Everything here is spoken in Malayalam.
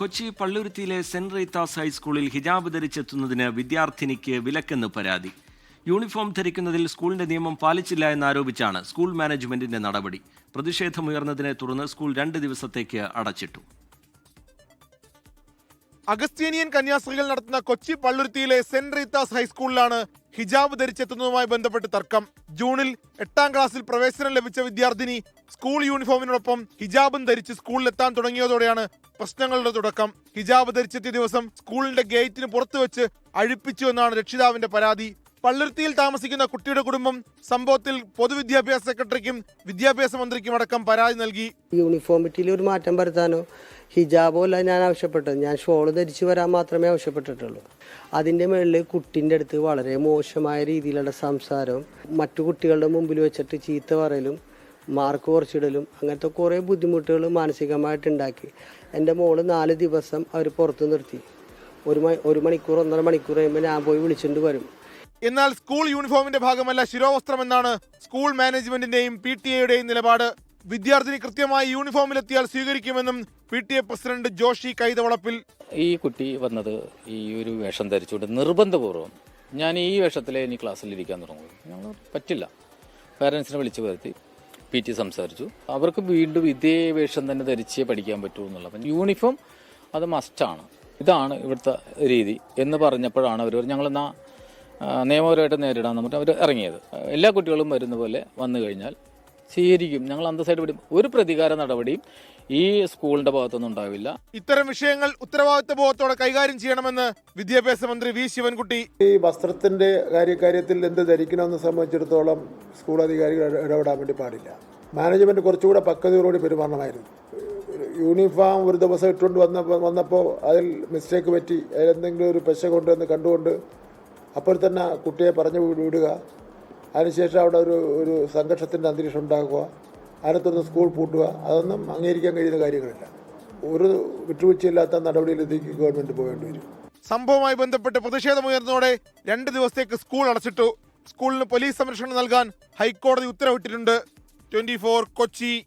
കൊച്ചി പള്ളുരുത്തിയിലെ സെന്റ് റീത്താസ് ഹൈസ്കൂളിൽ ഹിജാബ് ധരിച്ചെത്തുന്നതിന് വിദ്യാർത്ഥിനിക്ക് വിലക്കെന്ന് പരാതി. യൂണിഫോം ധരിക്കുന്നതിൽ സ്കൂളിന്റെ നിയമം പാലിച്ചില്ല എന്നാരോപിച്ചാണ് സ്കൂൾ മാനേജ്മെന്റിന്റെ നടപടി. പ്രതിഷേധമുയർന്നതിനെ തുടർന്ന് സ്കൂൾ രണ്ട് ദിവസത്തേക്ക് അടച്ചിട്ടു. അഗസ്തീനിയൻ കന്യാസ്ത്രീകൾ നടത്തുന്ന കൊച്ചി പള്ളുരുത്തിയിലെ സെന്റ് റീത്താസ് ഹൈസ്കൂളിലാണ് ഹിജാബ് ധരിച്ചെത്തുന്നതുമായി ബന്ധപ്പെട്ട് തർക്കം. ജൂണിൽ എട്ടാം ക്ലാസ്സിൽ പ്രവേശനം ലഭിച്ച വിദ്യാർത്ഥിനി സ്കൂൾ യൂണിഫോമിനോടൊപ്പം ഹിജാബും ധരിച്ച് സ്കൂളിലെത്താൻ തുടങ്ങിയതോടെയാണ് പ്രശ്നങ്ങളുടെ തുടക്കം. ഹിജാബ് ധരിച്ചെത്തിയ ദിവസം സ്കൂളിന്റെ ഗേറ്റിന് പുറത്തു വെച്ച് അഴിപ്പിച്ചു എന്നാണ് രക്ഷിതാവിന്റെ പരാതി. പള്ളുരുത്തിയിൽ താമസിക്കുന്ന കുട്ടിയുടെ കുടുംബം സംഭവത്തിൽ പൊതുവിദ്യാഭ്യാസ സെക്രട്ടറിക്കും വിദ്യാഭ്യാസ മന്ത്രിക്കും അടക്കം പരാതി നൽകി. യൂണിഫോമിറ്റിയിൽ ഒരു മാറ്റം വരുത്താനോ ഹിജാബോ അല്ല ഞാൻ ആവശ്യപ്പെട്ടത്. ഞാൻ ഷോൾ ധരിച്ചു വരാൻ മാത്രമേ ആവശ്യപ്പെട്ടിട്ടുള്ളൂ. അതിന്റെ മുകളിൽ കുട്ടിന്റെ അടുത്ത് വളരെ മോശമായ രീതിയിലുള്ള സംസാരവും മറ്റു കുട്ടികളുടെ മുമ്പിൽ വെച്ചിട്ട് ചീത്ത പറയലും മാർക്ക് കുറച്ചിടലും അങ്ങനത്തെ കുറേ ബുദ്ധിമുട്ടുകൾ മാനസികമായിട്ട് ഉണ്ടാക്കി. എന്റെ മോൾ നാല് ദിവസം അവർ പുറത്ത് നിർത്തി. ഒരു ഒരു മണിക്കൂർ ഒന്നര മണിക്കൂർ കഴിയുമ്പോൾ ഞാൻ പോയി വിളിച്ചുകൊണ്ട് വരും. എന്നാൽ സ്കൂൾ യൂണിഫോമിന്റെ ഭാഗമല്ല ശിരോവസ്ത്രം എന്നാണ് സ്കൂൾ മാനേജ്മെന്റിന്റെയും പി ടി എയുടെയും നിലപാട്. വിദ്യാർത്ഥിനി കൃത്യമായി യൂണിഫോമിലെത്തിയാൽ സ്വീകരിക്കുമെന്നും P T A president Joshi Kaithavalappil. ഈ കുട്ടി വന്നത് ഈ ഒരു വേഷം ധരിച്ചുകൊണ്ട് നിർബന്ധപൂർവം ഞാൻ ഈ വേഷത്തിലേ ഇനി ക്ലാസ്സിൽ ഇരിക്കാൻ തുടങ്ങും ഞങ്ങൾ പറ്റില്ല. പാരൻസിനെ വിളിച്ചു വരുത്തി പി ടി സംസാരിച്ചു. അവർക്ക് വീണ്ടും ഇതേ വേഷം തന്നെ ധരിച്ചേ പഠിക്കാൻ പറ്റൂ എന്നുള്ള യൂണിഫോം അത് മസ്റ്റാണ് ഇതാണ് ഇവിടുത്തെ രീതി എന്ന് പറഞ്ഞപ്പോഴാണ് അവർ ഞങ്ങളെന്നാ നിയമപരമായിട്ട് നേരിടാൻ നമുക്ക് അവർ ഇറങ്ങിയത്. എല്ലാ കുട്ടികളും വരുന്ന പോലെ വന്നു കഴിഞ്ഞാൽ സ്വീകരിക്കും ഞങ്ങൾ അന്തസ്സായിട്ട് വിടും. ഒരു പ്രതികാര നടപടിയും ഈ സ്കൂളിന്റെ ഭാഗത്തൊന്നും ഉണ്ടാവില്ല. ഇത്തരം വിഷയങ്ങൾ ഉത്തരവാദിത്വ ബോധത്തോടെ കൈകാര്യം ചെയ്യണമെന്ന് വിദ്യാഭ്യാസ മന്ത്രി വി ശിവൻകുട്ടി. ഈ വസ്ത്രത്തിന്റെ കാര്യകാര്യത്തിൽ എന്ത് ധരിക്കണമെന്ന് സംബന്ധിച്ചിടത്തോളം സ്കൂൾ അധികാരികൾ ഇട- ഇടപെടാൻ വേണ്ടി പാടില്ല. മാനേജ്മെന്റ് കുറച്ചുകൂടെ പക്വതയോടുകൂടി പെരുമാറണമായിരുന്നു. യൂണിഫോം ഒരു ദിവസം ഇട്ടുകൊണ്ട് വന്നപ്പോൾ വന്നപ്പോൾ അതിൽ മിസ്റ്റേക്ക് പറ്റി അതിലെന്തെങ്കിലും ഒരു പശ കൊണ്ടുവന്ന് കണ്ടുകൊണ്ട് അപ്പോൾ തന്നെ കുട്ടിയെ പറഞ്ഞു വിട- വിടുക. അതിനുശേഷം അവിടെ ഒരു ഒരു സംഘർഷത്തിന്റെ അന്തരീക്ഷം ഉണ്ടാക്കുക. അതിനകത്തുനിന്ന് സ്കൂൾ പൂട്ടുക. അതൊന്നും അംഗീകരിക്കാൻ കഴിയുന്ന കാര്യങ്ങളില്ല. ഒരു വിട്ടുവീഴ്ചയില്ലാത്ത നടപടിയിലേക്ക് ഗവൺമെന്റ് പോകേണ്ടി വരും. സംഭവവുമായി ബന്ധപ്പെട്ട് പ്രതിഷേധമുയർന്നതോടെ രണ്ട് ദിവസത്തേക്ക് സ്കൂൾ അടച്ചിട്ടു. സ്കൂളിന് പോലീസ് സംരക്ഷണം നൽകാൻ ഹൈക്കോടതി ഉത്തരവിട്ടിട്ടുണ്ട്. ട്വന്റി കൊച്ചി.